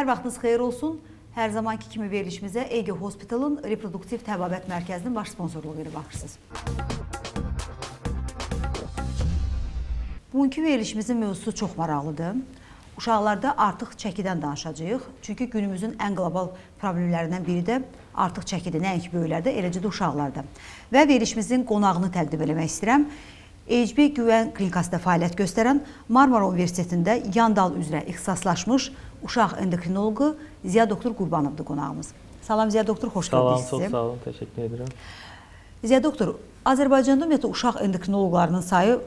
Hər vaxtınız xeyir olsun. Hər zamanki kimi verilişimizə Ege Hospitalın reproduktiv təbabət mərkəzinin baş sponsorluğu ilə baxırsınız. Bugünkü verilişimizin mövzusu çox maraqlıdır. Uşaqlarda artıq çəkidən danışacağıq. Çünki günümüzün ən qlobal problemlərindən biri də artıq çəkidir. Nəinki böyüklərdə, eləcə də uşaqlarda. Və verilişimizin qonağını təqdim eləmək istəyirəm. HB Güvən Klinikasında fəaliyyət göstərən Marmara Universitetində yan dal üzrə ixtisaslaşmış uşaq endokrinoloqu Ziya doktor Qurbanovdur qonağımız. Salam Ziya doktor, xoş Salam, gəldiniz. çox sizə. sağ olun, təşəkkür edirəm. Ziya doktor, Azərbaycanda ümumiyyətlə uşaq endokrinoloqlarının sayı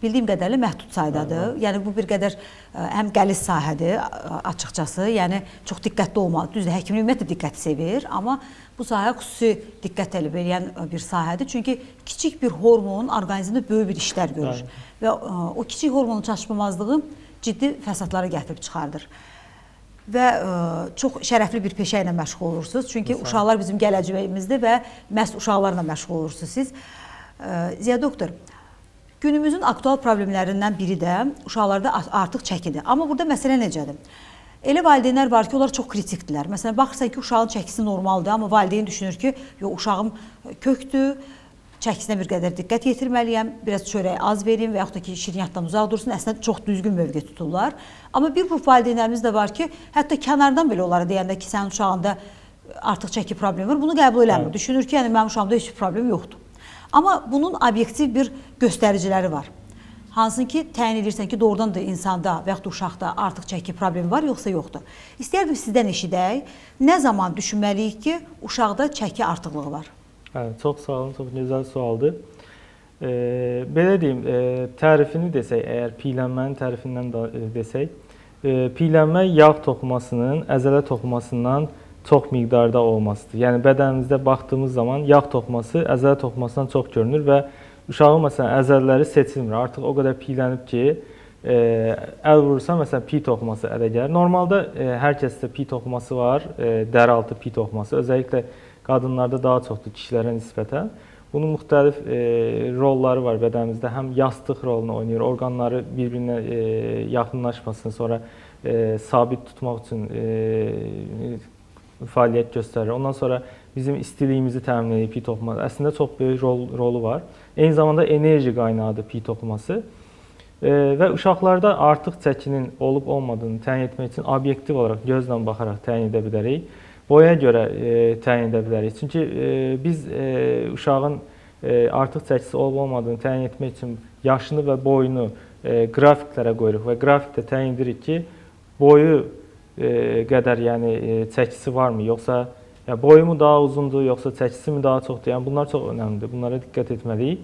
bildiyim qədərilə məhdud saydadır. Yəni bu bir qədər ə, həm qəliz sahədir ə, açıqcası. Yəni çox diqqətli olmalı. Düzdür, həkimlik ümumiyyətlə diqqəti sevir, amma bu sahə xüsusi diqqət tələb edən ə, bir sahədir. Çünki kiçik bir hormon orqanizmdə böyük bir işlər görür Bəli. və ə, o kiçik hormonun çatışmamazlığı ciddi fəsadlara gətirib çıxardır. Və ə, çox şərəfli bir peşə ilə məşğul olursunuz. Çünki olun. uşaqlar bizim gələcəyimizdir və məhz uşaqlarla məşğul olursunuz siz. Ə, Ziya doktor, günümüzün aktual problemlərindən biri də uşaqlarda artıq çəkidir. Amma burada məsələ necədir? Elə valideynlər var ki, onlar çox kritikdirlər. Məsələn, baxırsan ki, uşağın çəkisi normaldır, amma valideyn düşünür ki, yox uşağım kökdür, çəkisinə bir qədər diqqət yetirməliyəm, biraz çörək az verim və yaxud da ki, şirniyyatdan uzaq dursun. Əslində çox düzgün mövqe tuturlar. Amma bir qrup valideynlərimiz də var ki, hətta kənardan belə onlara deyəndə ki, sənin uşağında artıq çəki problemi var, bunu qəbul eləmir. Bəli. Düşünür ki, yəni mənim uşağımda heç bir problem yoxdur. Amma bunun obyektiv bir göstəriciləri var. Hansın ki, təyin edirsən ki, doğrudan da insanda və yaxud da uşaqda artıq çəki problemi var, yoxsa yoxdur. İstəyərdim sizdən eşidək, nə zaman düşünməliyik ki, uşaqda çəki artıqlığı var? Hə, çox sağ olun, çox gözəl sualdır. E, belə deyim, e, tərifini desək, əgər piylənmənin tərifindən da e, desək, e, piylənmə yağ toxumasının əzələ toxumasından çox miqdarda olmasıdır. Yəni bədənimizdə baxdığımız zaman yağ toxuması əzələ toxumasından çox görünür və uşağın məsələn əzələləri seçilmir. Artıq o qədər piylənib ki, e, əl vurursa məsələn pi toxuması ələ gəlir. Normalda e, hər kəsdə pi toxuması var, e, dəraltı pi toxuması. Özəlliklə qadınlarda daha çoxdur kişilərə nisbətən. Bunun müxtəlif e, rolları var bədənimizdə. Həm yastıq rolunu oynayır, orqanları bir-birinə e, yaxınlaşmasın, sonra e, sabit tutmaq üçün e, fəaliyyət göstərir. Ondan sonra bizim istiliyimizi təmin edir pi toxuması. Əslində çox böyük rol, rolu var. Eyni zamanda enerji qaynağıdır pi toxuması. E, və uşaqlarda artıq çəkinin olub olmadığını təyin etmək üçün obyektiv olaraq gözlə baxaraq təyin edə bilərik. Boya görə e, təyin edə bilərik. Çünki e, biz e, uşağın e, artıq çəkisi olub olmadığını təyin etmək üçün yaşını və boyunu e, qrafiklərə qoyuruq və qrafikdə təyin edirik ki, boyu qədər yəni e, çəkisi varmı, yoxsa ya boyu mu daha uzundur, yoxsa çəkisi mi daha çoxdur? Yəni bunlar çox əhəmiylidir. Bunlara diqqət etməliyik.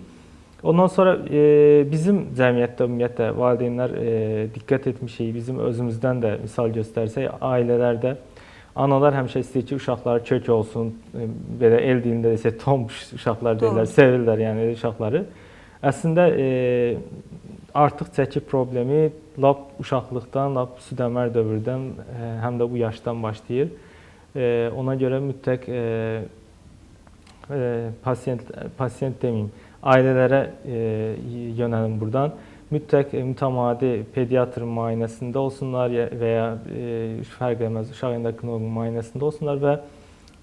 Ondan sonra e, bizim cəmiyyətdə ümumiyyətlə valideynlər e, diqqət etmişik. Bizim özümüzdən də misal göstərsək, ailələrdə analar həmişə istəyir ki, uşaqları kök olsun, e, belə el dilində desək tombuş uşaqlar deyirlər, sevirlər yəni uşaqları. Əslində e, artıq çəki problemi lap uşaqlıqdan, lap südəmər dövrdən, e, həm də bu yaşdan başlayır. E, ona görə mütləq e, pasiyent pasiyent deməyim, ailələrə yönəlim burdan. Mütləq mütəmadi pediatr müayinəsində olsunlar və ya fərq etməz uşaq endokrinoloq müayinəsində olsunlar və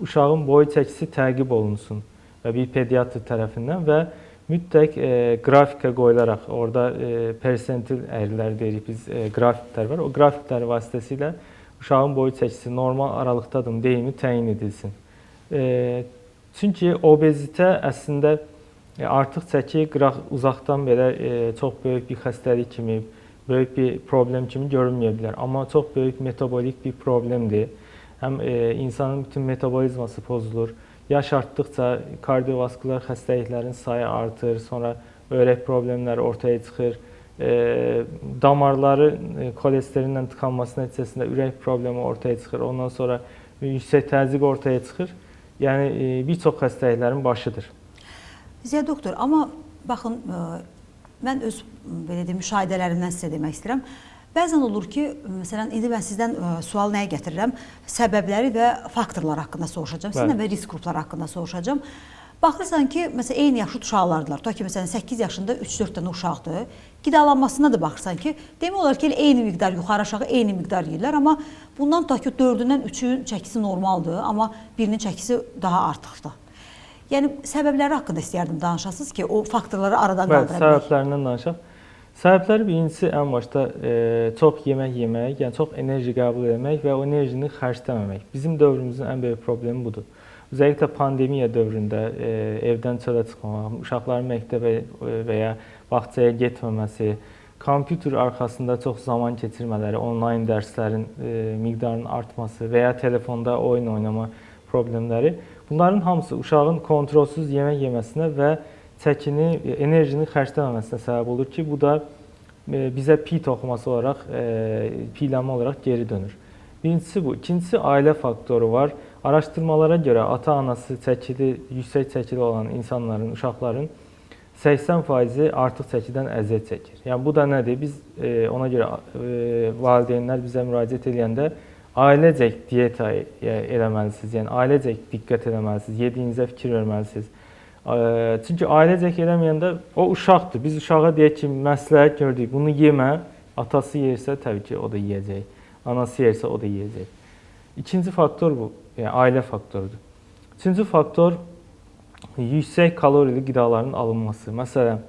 uşağın boyu çəkisi təqib olunsun və bir pediatr tərəfindən və mütləq e, qrafikə qoyularaq orada e, persentil əyrilər deyirik biz e, qrafiklər var. O qrafiklər vasitəsilə uşağın boyu çəkisi normal aralıqdadırmı, deyilmi təyin edilsin. E, çünki obezitə əslində e, artıq çəki qıraq uzaqdan belə e, çox böyük bir xəstəlik kimi, böyük bir problem kimi görünməyə bilər, amma çox böyük metabolik bir problemdir. Həm e, insanın bütün metabolizması pozulur. Yaş artdıkca kardiovaskular xəstəliklərin sayı artır, sonra öyrək problemləri ortaya çıxır. E, damarları e, xolesterinlə tıkanması nəticəsində ürək problemi ortaya çıxır. Ondan sonra yüksək təzyiq ortaya çıxır. Yəni e, bir çox xəstəliklərin başıdır. Ziya doktor, amma baxın, ə, mən öz belə deyim müşahidələrimdən sizə demək istəyirəm. Bəzən olur ki, məsələn, indi mən sizdən ə, sual nəyə gətirirəm? Səbəbləri və faktorlar haqqında soruşacağam. Sizdən Bəli. və risk qrupları haqqında soruşacağam. Baxırsan ki, məsələn eyni yaşlı uşaqlardılar. Tutaq ki, məsələn 8 yaşında 3-4 dənə uşaqdır. Qidalanmasına da baxırsan ki, demək olar ki, elə eyni miqdar yuxarı-aşağı eyni miqdar yeyirlər, amma bundan tutaq ki, 4-dən 3-ün çəkisi normaldır, amma birinin çəkisi daha artıqdır. Yəni səbəbləri haqqında istəyərdim danışasınız ki, o faktorları aradan Bəli, qaldıra bilək. səbəblərindən danışaq. Səbəbləri birincisi ən başda e, çox yemək yemək, yəni çox enerji qəbul etmək və o enerjini xərcləməmək. Bizim dövrümüzün ən böyük problemi budur. Özəlliklə pandemiya dövründə e, evdən çölə çıxmamaq, uşaqların məktəbə e, və ya bağçaya getməməsi, kompüter arxasında çox zaman keçirmələri, onlayn dərslərin e, miqdarının artması və ya telefonda oyun oynama problemləri bunların hamısı uşağın kontrolsuz yemək yeməsinə və çəkini, enerjini xərcləməməsinə səbəb olur ki, bu da e, bizə pi toxuması olaraq, e, piyələnmə olaraq geri dönür. Birincisi bu. İkincisi ailə faktoru var. Araşdırmalara görə ata-anası çəkili, yüksək çəkili olan insanların, uşaqların 80%-i artıq çəkidən əziyyət çəkir. Yəni bu da nədir? Biz e, ona görə e, valideynlər bizə müraciət edəndə ailecək diyeta e, eləməlisiniz. Yəni ailecək diqqət eləməlisiniz, yediyinizə fikir verməlisiniz. Çünki ailecək eləməyəndə o uşaqdır. Biz uşağa deyək ki, məsləhət gördük, bunu yemə. Atası yersə təbii ki, o da yeyəcək. Anası yersə o da yeyəcək. İkinci faktor bu, yəni ailə faktorudur. Üçüncü faktor yüksək kalorili qidaların alınması. Məsələn,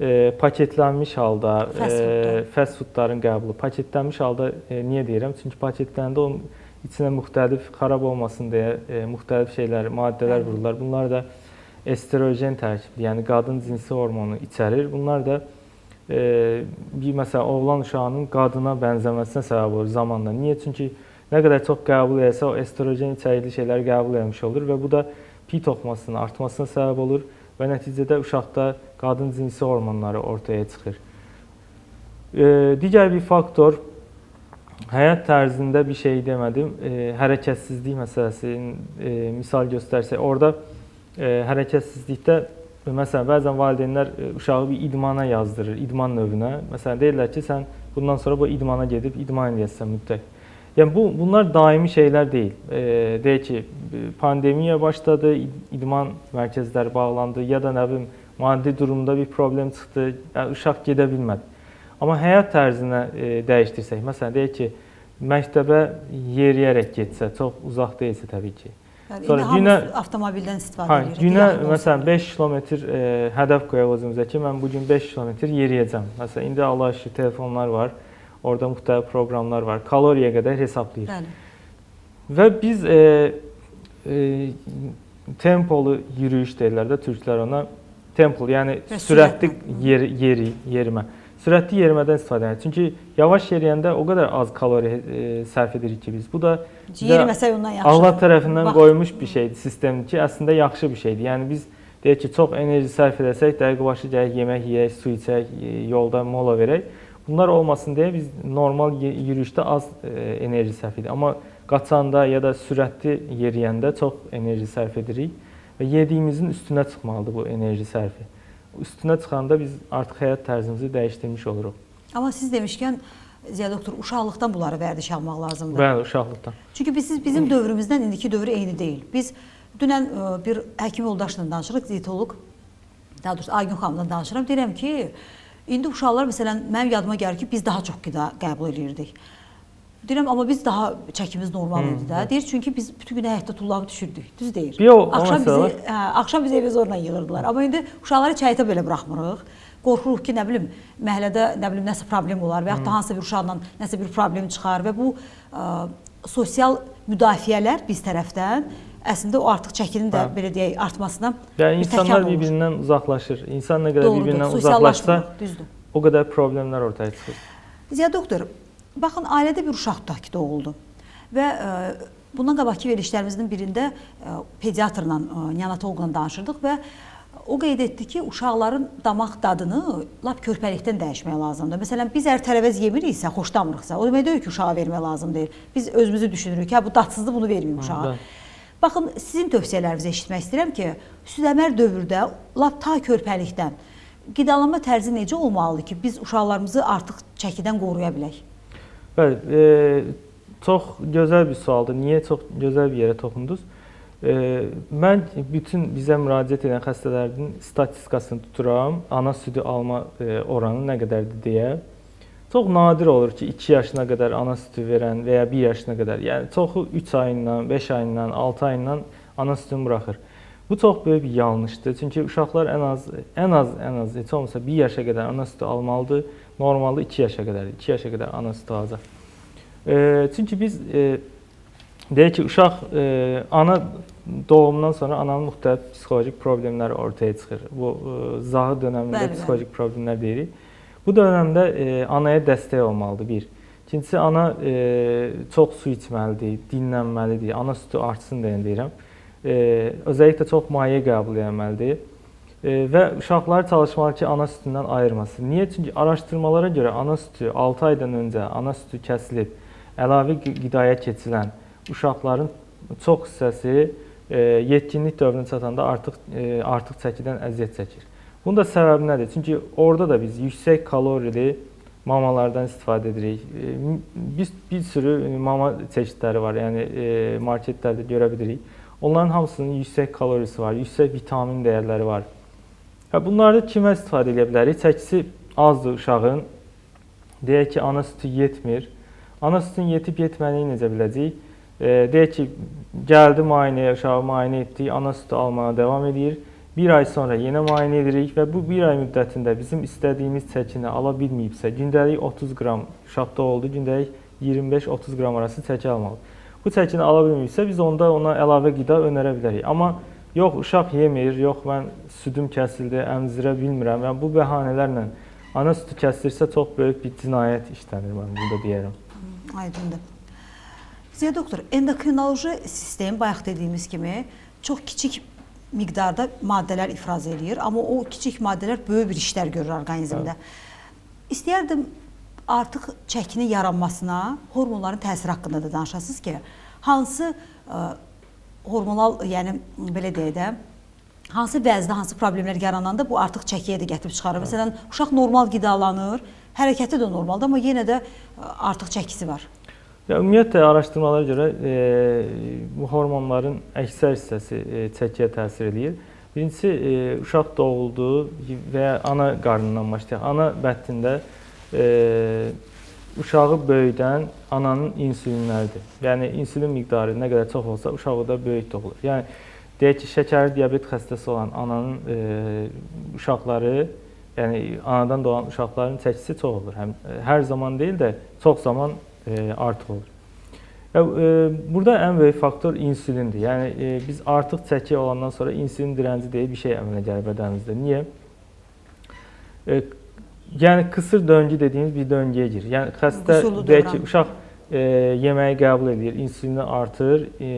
e, paketlənmiş halda e, fast foodların qəbulu. Paketlənmiş halda e, niyə deyirəm? Çünki paketləndə o içinə müxtəlif xarab olmasın deyə e, müxtəlif şeylər, maddələr vururlar. Bunlar da estrogen tərkibli, yəni qadın cinsi hormonu içərir. Bunlar da e, bir məsələn oğlan uşağının qadına bənzəməsinə səbəb olur zamanla. Niyə? Çünki nə qədər çox qəbul etsə, o estrogen içərikli şeyləri qəbul etmiş olur və bu da pi toxumasının artmasına səbəb olur və nəticədə uşaqda qadın cinsi hormonları ortaya çıxır. E, digər bir faktor həyat tərzində bir şey demədim. E, hərəkətsizlik məsələsini e, misal göstərsək, orada hərəkətsizlikdə məsələn bəzən valideynlər e, uşağı bir idmana yazdırır, idman növünə. Məsələn deyirlər ki, sən bundan sonra bu idmana gedib idman edəsən mütləq. Yəni bu bunlar daimi şeylər deyil. E, deyək ki, pandemiya başladı, id- idman mərkəzləri bağlandı ya da nə bilim maddi durumda bir problem çıxdı, yəni uşaq gedə bilmədi. Amma həyat tərzinə e, dəyişdirsək, məsələn deyək ki, məktəbə yeriyərək getsə, çox uzaq deyilsə təbii ki. Yəni, Sonra günə- avtomobildən istifadə Hə, edir. günə məsələn deyə. 5 kilometr e, hədəf qoyaq özümüzə ki, mən bu gün 5 kilometr yeriyəcəm. Məsələn, indi Allah şükür telefonlar var. Orada müxtəlif proqramlar var. Kaloriyaya qədər hesablayır. Bəli. Və biz e, e, tempolu yürüyüş deyirlər də türklər ona. Tempol, yəni sürətli yer, yeri, yerimə. Sürətli yerimədən istifadə edirik. Çünki yavaş yeriyəndə o qədər az kalori e, sərf edirik ki biz. Bu da Yeriməsək ondan yaxşı. Allah tərəfindən Vaxt- qoymuş bir şeydir sistemdir ki, əslində yaxşı bir şeydir. Yəni biz deyək ki, çox enerji sərf edəsək, dəqiq başı gələk yemək yeyək, su içək, e, yolda mola verək. Bunlar olmasın deyə biz normal yürüyüşdə az e, enerji sərf edirik. Amma qaçanda ya da sürətli yeriyəndə çox enerji sərf edirik və yediyimizin üstünə çıxmalıdır bu enerji sərfi. Üstünə çıxanda biz artıq həyat tərzimizi dəyişdirmiş oluruq. Amma siz demişkən Ziya doktor uşaqlıqdan bunları vərdiş almaq lazımdır. Bəli, uşaqlıqdan. Çünki biz siz bizim dövrümüzdən indiki dövr eyni deyil. Biz dünən ə, bir həkim yoldaşla danışırıq, dietoloq, daha doğrusu Aygün xanımla danışıram. Deyirəm ki, indi uşaqlar məsələn mənim yadıma gəlir ki, biz daha çox qida qəbul eləyirdik. Deyirəm amma biz daha çəkimiz normal idi də. Deyir çünki biz bütün gün həyatda tullanıb düşürdük. Düz deyir. Bir o- axşam bizi, hə, axşam bizi evə zorla yığırdılar. Amma indi uşaqları çayıta belə buraxmırıq. Qorxuruq ki, nə bilim, məhəllədə nə bilim nəsə problem olar və ya da hansısa bir uşaqla nəsə bir problem çıxar və bu ə, sosial müdafiələr biz tərəfdən əslində o artıq çəkinin də Hə. belə deyək artmasına Yəni bir insanlar təkan olur. bir-birindən uzaqlaşır. İnsan nə qədər bir-birindən uzaqlaşsa, düzdür. o qədər problemlər ortaya çıxır. Ziya doktor, baxın ailədə bir uşaq tutaq ki, doğuldu. Və ə, bundan qabaqki verilişlərimizin birində ə, pediatrla, ə, neonatoloqla danışırdıq və o qeyd etdi ki, uşaqların damaq dadını lap körpəlikdən dəyişmək lazımdır. Məsələn, biz əgər tərəvəz yemiriksə, xoşlamırıqsa, o demək deyil ki, uşağa vermək lazım deyil. Biz özümüzü düşünürük ki, hə, bu dadsızdır, bunu verməyim uşağa. bəli. Baxın, sizin tövsiyələrinizi eşitmək istəyirəm ki, südəmər dövrdə lap ta körpəlikdən qidalanma tərzi necə olmalıdır ki, biz uşaqlarımızı artıq çəkidən qoruya bilək? Bəli, e, çox gözəl bir sualdır. Niyə çox gözəl bir yerə toxundunuz? E, mən bütün bizə müraciət edən xəstələrin statistikasını tuturam, ana südü alma e, oranı nə qədərdir deyə. Çox nadir olur ki, 2 yaşına qədər ana südü verən və ya 1 yaşına qədər, yəni çoxu 3 ayından, 5 ayından, 6 ayından ana südünü buraxır. Bu çox böyük bir yanlışdır. Çünki uşaqlar ən az ən az ən az heç olmasa 1 yaşa qədər ana südü almalıdır. Normalda 2 yaşa qədər, 2 yaşa qədər ana südü alacaq. E, çünki biz e, deyək ki, uşaq e, ana doğumdan sonra ananın müxtəlif psixoloji problemləri ortaya çıxır. Bu e, zahı dövründə Bəli, bəli. psixoloji problemlər deyirik. Bu dövrəmdə e, anaya dəstək olmalıdır bir. İkincisi ana e, çox su içməlidir, dinlənməlidir. Ana südü artsın deyə deyirəm. E, özəlliklə çox maye qəbul etməlidir. Və uşaqlar çalışmalı ki, ana südündən ayırmasın. Niyə? Çünki araşdırmalara görə ana südü 6 aydan öncə ana südü kəsilib əlavə qi- qidaya keçilən uşaqların çox hissəsi e, yetkinlik dövrünə çatanda artıq e, artıq çəkidən əziyyət çəkir. Bunun da səbəbi nədir? Çünki orada da biz yüksək kalorili mamalardan istifadə edirik. E, Biz bir sürü mama çeşidləri var. Yəni marketlərdə görə bilirik. Onların hamısının yüksək kalorisi var, yüksək vitamin dəyərləri var. Və bunları kimə istifadə edə bilərik? Çəkisi azdır uşağın. Deyək ki, ana südü yetmir. Ana südün yetib yetmədiyini necə biləcəyik? E, deyək ki, gəldi müayinəyə, uşağı müayinə etdik, ana südü almağa davam edir. Bir ay sonra yenə müayinə edirik və bu bir ay müddətində bizim istədiyimiz çəkini ala bilməyibsə, gündəlik 30 qram uşaqda oldu, gündəlik 25-30 qram arası çəki almalı. Bu çəkini ala bilməyibsə, biz onda ona əlavə qida önərə bilərik. Amma yox uşaq yemir, yox mən südüm kəsildi, əmzirə bilmirəm. Yəni bu bəhanələrlə ana südü kəsilirsə çox böyük bir cinayət işlənir mən burada deyərəm. Aydındır. Ziya doktor, endokrinoloji sistem bayaq dediyimiz kimi çox kiçik miqdarda maddələr ifraz eləyir, amma o kiçik maddələr böyük bir işlər görür orqanizmdə. İstəyərdim artıq çəkinin yaranmasına hormonların təsiri haqqında da danışasınız ki, hansı ə, hormonal, yəni belə deyək də, hansı vəzdə hansı problemlər yarananda bu artıq çəkiyə də gətirib çıxarır. Məsələn, uşaq normal qidalanır, hərəkəti də normaldır, amma yenə də artıq çəkisi var. Ya ümumiyyətlə araşdırmalara görə e, bu hormonların əksər hissəsi e, çəkiyə təsir eləyir. Birincisi e, uşaq doğuldu və ya ana qarnından başlayaq. Ana bətnində e, uşağı böyüdən ananın insulinləridir. Yəni insulin miqdarı nə qədər çox olsa uşaq o da böyük doğulur. Yəni deyək ki, şəkərli diabet xəstəsi olan ananın e, uşaqları, yəni anadan doğan uşaqların çəkisi çox olur. Həm e, hər zaman deyil də çox zaman e, artıq olur. Və e, burada ən böyük faktor insulindir. Yəni e, biz artıq çəki olandan sonra insulin dirənci deyə bir şey əmələ gəlir bədənimizdə. Niyə? E, yəni qısır döngü dediyimiz bir döngüyə girir. Yəni xəstə deyək ki, uşaq e, yeməyi qəbul edir, insulini artır, e,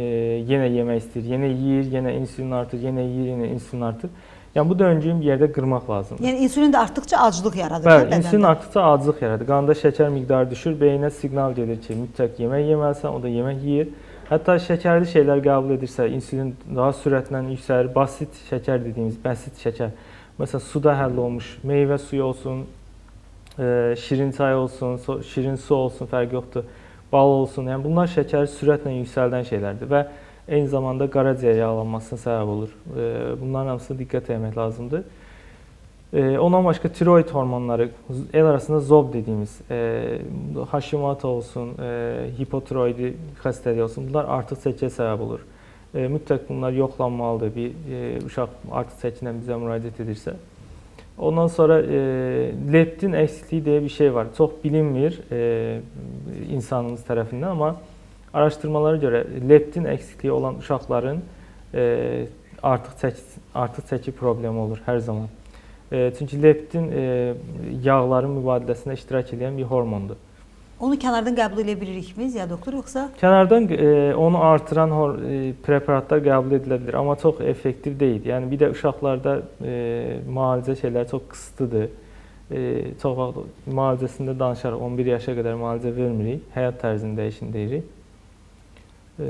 yenə yemək istəyir, yenə yeyir, yenə insulin artır, yenə yeyir, yenə insulin artır. Yəni bu döngünü bir yerdə qırmaq lazımdır. Yəni insulin də artdıqca aclıq yaradır Bəli, insulin artdıqca aclıq yaradır. Qanda şəkər miqdarı düşür, beyinə siqnal gedir ki, mütləq yemək yeməlisən, o da yemək yeyir. Hətta şəkərli şeylər qəbul edirsə, insulin daha sürətlə yüksəlir. Basit şəkər dediyimiz bəsit şəkər. Məsələn, suda həll olmuş meyvə suyu olsun, e, şirin çay olsun, so- şirin su olsun, fərqi yoxdur. Bal olsun. Yəni bunlar şəkəri sürətlə yüksəldən şeylərdir və eyni zamanda qaraciyər yağlanmasına səbəb olur. E, Bunların hamısına diqqət etmək lazımdır. E, ondan başqa tiroid hormonları, el arasında ZOB dediyimiz, e, Hashimoto olsun, e, hipotiroidi xəstəliyi olsun, bunlar artıq çəkiyə səbəb olur. E, mütləq bunlar yoxlanmalıdır. Bir e, uşaq artıq çəkinə bizə müraciət edirsə. Ondan sonra e, leptin əksikliyi deyə bir şey var. Çox bilinmir e, insanımız tərəfindən, amma araşdırmalara görə leptin əksikliyi olan uşaqların e, artıq çəki artıq çəki problemi olur hər zaman. E, çünki leptin e, yağların mübadiləsində iştirak edən bir hormondur. Onu kənardan qəbul edə bilirikmi, Ziya doktor, yoxsa Kənardan e, onu artıran hor, e, preparatlar qəbul edilə bilər, amma çox effektiv deyil. Yəni bir də uşaqlarda e, müalicə şeyləri çox qısıtlıdır. E, çox vaxt müalicəsində danışarıq. 11 yaşa qədər müalicə vermirik. Həyat tərzini dəyişin deyirik. E,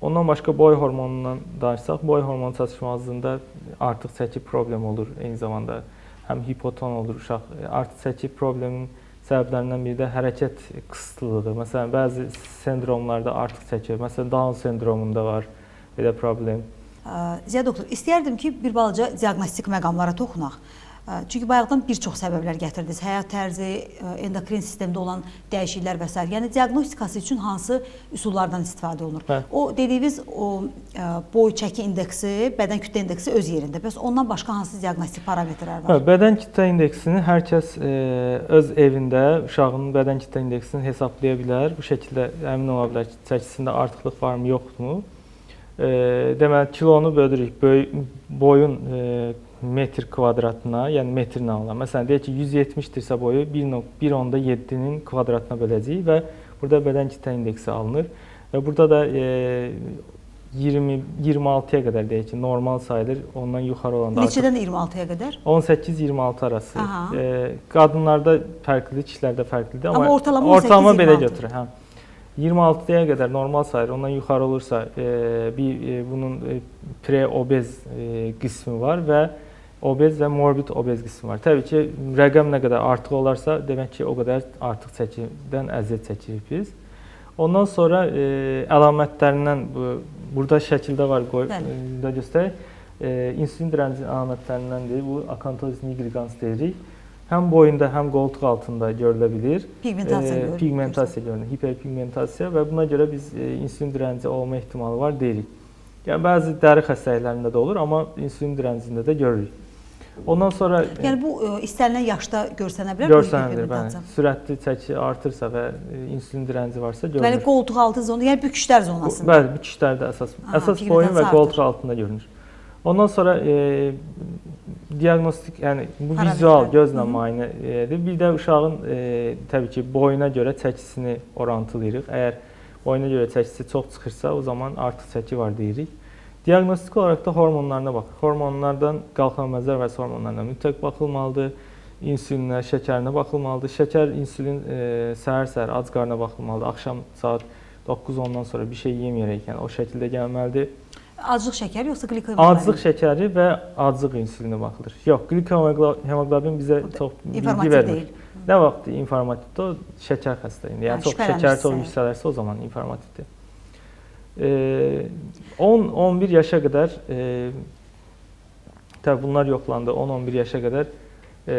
ondan başqa boy hormonundan danışsaq, boy hormonu çatışmazlığında artıq çəki problemi olur. Eyni zamanda həm hipoton olur uşaq. E, Artıq çəki probleminin səbəblərindən biri də hərəkət qısıtlılığıdır. Məsələn, bəzi sendromlarda artıq çəki, məsələn, Down sendromunda var. belə problem. Ziya doktor, istəyərdim ki, bir balaca diaqnostik məqamlara toxunaq. Çünki bayaqdan bir çox səbəblər gətirdiniz. Həyat tərzi, endokrin sistemdə olan dəyişikliklər və s. Yəni diaqnostikası üçün hansı üsullardan istifadə olunur? Bəli. O dediyiniz o boy çəki indeksi, bədən kütlə indeksi öz yerində. Bəs ondan başqa hansı diaqnostik parametrlər Hə, var? bədən kütlə indeksini hər kəs e, öz evində uşağının bədən kütlə indeksini hesablaya bilər. Bu şəkildə əmin ola bilər ki, çəkisində artıqlıq varmı, yoxdurmu? E, deməli kilonu bölürük böy boyun e, metr kvadratına, yəni metrinə alınan. Məsələn, deyək ki, 170-dirsə boyu 1.7-nin kvadratına böləcəyik və burada bədən kütlə indeksi alınır. Və burada da e, 20 26-ya qədər deyək ki, normal sayılır. Ondan yuxarı olanda Neçədən 26-ya qədər? 18-26 arası. E, qadınlarda fərqlidir, kişilərdə fərqlidir, amma, Amma ortalama ortalama 18-26. belə götürür. Hə. 26-ya qədər normal sayılır. Ondan yuxarı olursa e, bir e, bunun e, pre-obez e, qismi var və obez və morbid obez qismi var. Təbii ki, rəqəm nə qədər artıq olarsa, demək ki, o qədər artıq çəkidən əziyyət çəkirik biz. Ondan sonra e, əlamətlərindən bu burada şəkildə var, qoy Bəli. e, də göstərək. E, insülin dirənci əlamətlərindəndir. Bu akantoz nigricans deyirik. Həm boyunda, həm qoltuq altında görülə bilər. Pigmentasiya E, görülür. Pigmentasiya görünür, hiperpigmentasiya və buna görə biz e, insülin dirənci olma ehtimalı var deyirik. Yəni bəzi dəri xəstəliklərində də olur, amma insülin direncində də görürük. Ondan sonra e, Yəni bu ə, istənilən yaşda görsənə bilər görsənir, bəli. pigmentasiya? Sürətli çəki artırsa və e, insülin direnci varsa görünür. Deməli qoltuq altı zonu, yəni büküşlər zonasında. Bəli, büküşlərdə əsas Aha, əsas boyun və qoltuq altında görünür. Ondan sonra e, diaqnostik, yəni bu Parametrlər. vizual gözlə Hı -hı. müayinə edir. Bir də uşağın e, təbii ki, boyuna görə çəkisini orantılayırıq. Əgər boyuna görə çəkisi çox çıxırsa, o zaman artıq çəki var deyirik. Diaqnostik olaraq da hormonlarına baxır. Hormonlardan qalxan məzər və hormonlarına mütləq baxılmalıdır. İnsulinə, şəkərinə baxılmalıdır. Şəkər, insulin e, səhər-səhər ac qarına baxılmalıdır. Axşam saat 9-10-dan sonra bir şey yeməyərək, yəni o şəkildə gəlməlidir. Aclıq şəkər yoxsa glikohemoqlobin? Aclıq şəkəri və aclıq insulinə baxılır. Yox, glikohemoqlobin bizə çox bilgi vermir. deyil. Nə vaxt informativdə o şəkər xəstəliyində. Yəni Hə, çox şəkər çox yüksələrsə o zaman informativdir. E, 10-11 yaşa qədər e, təbii bunlar yoxlandı. 10-11 yaşa qədər e,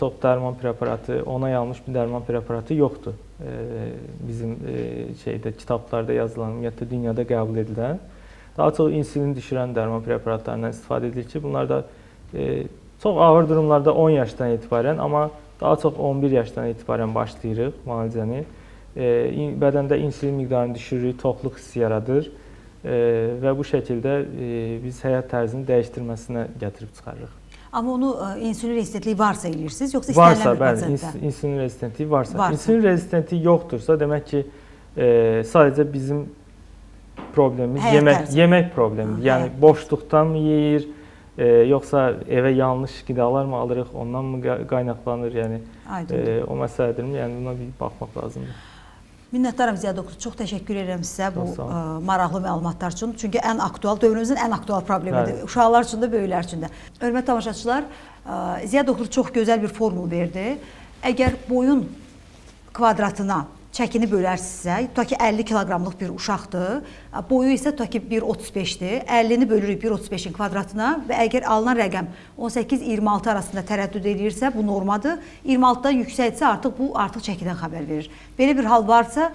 çox dərman preparatı, ona yayılmış bir dərman preparatı yoxdur. E, bizim e, şeydə kitablarda yazılan, ümumiyyətlə dünyada qəbul edilən daha çox insulin düşürən dərman preparatlarından istifadə edilir ki, bunlar da e, çox ağır durumlarda 10 yaşdan etibarən, amma daha çox 11 yaşdan etibarən başlayırıq müalicəni. E, bədəndə insulin miqdarını düşürürük, toxluq hissi yaradır e, və bu şəkildə e, biz həyat tərzini dəyişdirməsinə gətirib çıxarırıq. Amma onu ə, insülin rezistentliyi varsa eləyirsiniz, yoxsa Varsa, istənilən bir bəli, pasientdə? ins insulin rezistentliyi varsa. Varsa. İnsulin rezistentliyi yoxdursa, demək ki, e, sadəcə bizim problemimiz Həyat yemək tərzi. yemək problemidir. Ha, Yəni həyat boşluqdan mı yeyir, e, yoxsa evə yanlış qidalar mı alırıq, ondan mı qa- qaynaqlanır? Yəni Aydın. e, o məsələdirmi? Yəni buna bir baxmaq lazımdır. Minnətdaram Ziya doktor. Çox təşəkkür edirəm sizə bu ə, maraqlı məlumatlar üçün. Çünki ən aktual, dövrümüzün ən aktual problemidir. Bəli. Uşaqlar üçün də, böyüklər üçün də. Hörmətli tamaşaçılar, ə, Ziya doktor çox gözəl bir formul verdi. Əgər boyun kvadratına çəkini bölərsinizsə, tutaq ki 50 kiloqramlıq bir uşaqdır, boyu isə tutaq ki 1.35-dir. 50-ni bölürük 1.35-in kvadratına və əgər alınan rəqəm 18-26 arasında tərəddüd edirsə, bu normadır. 26-dan yüksəkdirsə artıq bu artıq çəkidən xəbər verir. Belə bir hal varsa,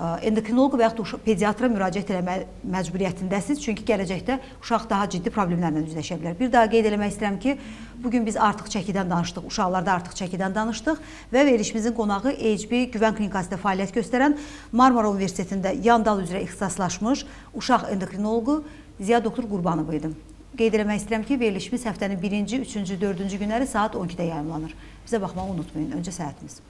endokrinoloq və yaxud da pediatra müraciət etmə məcburiyyətindəsiniz, çünki gələcəkdə uşaq daha ciddi problemlərlə üzləşə bilər. Bir daha qeyd eləmək istəyirəm ki, bu gün biz artıq çəkidən danışdıq, uşaqlarda artıq çəkidən danışdıq və verilişimizin qonağı HB Güvən Klinikasında fəaliyyət göstərən Marmara Universitetində yan dal üzrə ixtisaslaşmış uşaq endokrinoloqu Ziya doktor Qurbanov idi. Qeyd eləmək istəyirəm ki, verilişimiz həftənin 1-ci, 3-cü, 4-cü günləri saat 12-də yayımlanır. Bizə baxmağı unutmayın. Öncə səhətiniz.